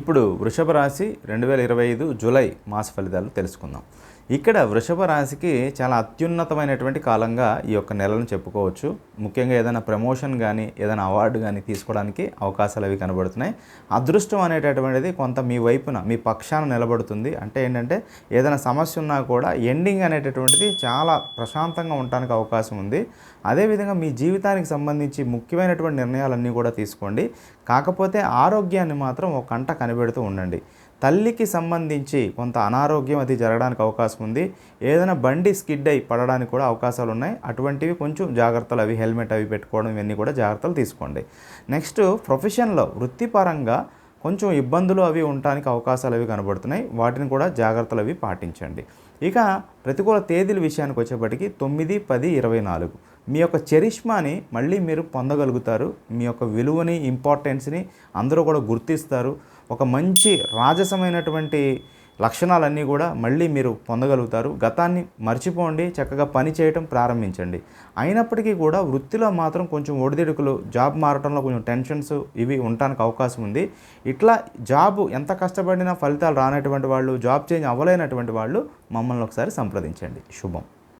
ఇప్పుడు వృషభ రాశి రెండు వేల ఇరవై ఐదు జూలై మాస ఫలితాలు తెలుసుకుందాం. ఇక్కడ వృషభ రాశికి చాలా అత్యున్నతమైనటువంటి కాలంగా ఈ యొక్క నెలను చెప్పుకోవచ్చు. ముఖ్యంగా ఏదైనా ప్రమోషన్ కానీ ఏదైనా అవార్డు కానీ తీసుకోవడానికి అవకాశాలు అవి కనబడుతున్నాయి. అదృష్టం అనేటటువంటిది కొంత మీ వైపున మీ పక్షాన నిలబడుతుంది. అంటే ఏంటంటే ఏదైనా సమస్య ఉన్నా కూడా ఎండింగ్ అనేటటువంటిది చాలా ప్రశాంతంగా ఉండడానికి అవకాశం ఉంది. అదేవిధంగా మీ జీవితానికి సంబంధించి ముఖ్యమైనటువంటి నిర్ణయాలన్నీ కూడా తీసుకోండి. కాకపోతే ఆరోగ్యాన్ని మాత్రం ఒక కంట కనిపెడుతూ ఉండండి. తల్లికి సంబంధించి కొంత అనారోగ్యం అది జరగడానికి అవకాశం ఉంది. ఏదైనా బండి స్కిడ్ అయి పడడానికి కూడా అవకాశాలు ఉన్నాయి. అటువంటివి కొంచెం జాగ్రత్తలు అవి హెల్మెట్ అవి పెట్టుకోవడం ఇవన్నీ కూడా జాగ్రత్తలు తీసుకోండి. నెక్స్ట్ ప్రొఫెషన్లో వృత్తిపరంగా కొంచెం ఇబ్బందులు అవి ఉండడానికి అవకాశాలు అవి కనబడుతున్నాయి. వాటిని కూడా జాగ్రత్తలు అవి పాటించండి. ఇక ప్రతికూల తేదీల విషయానికి వచ్చేప్పటికి తొమ్మిది పది ఇరవై నాలుగు. మీ యొక్క చరిష్మాని మళ్ళీ మీరు పొందగలుగుతారు. మీ యొక్క విలువని ఇంపార్టెన్స్ని అందరూ కూడా గుర్తిస్తారు. ఒక మంచి రాజసమైనటువంటి లక్షణాలన్నీ కూడా మళ్ళీ మీరు పొందగలుగుతారు. గతాన్ని మర్చిపోండి చక్కగా పని చేయటం ప్రారంభించండి. అయినప్పటికీ కూడా వృత్తిలో మాత్రం కొంచెం ఒడిదిడుకులు జాబ్ మారటంలో కొంచెం టెన్షన్స్ ఇవి ఉండటానికి అవకాశం ఉంది. ఇట్లా జాబ్ ఎంత కష్టపడినా ఫలితాలు రానటువంటి వాళ్ళు జాబ్ చేంజ్ అవ్వలేనటువంటి వాళ్ళు మమ్మల్ని ఒకసారి సంప్రదించండి. శుభం.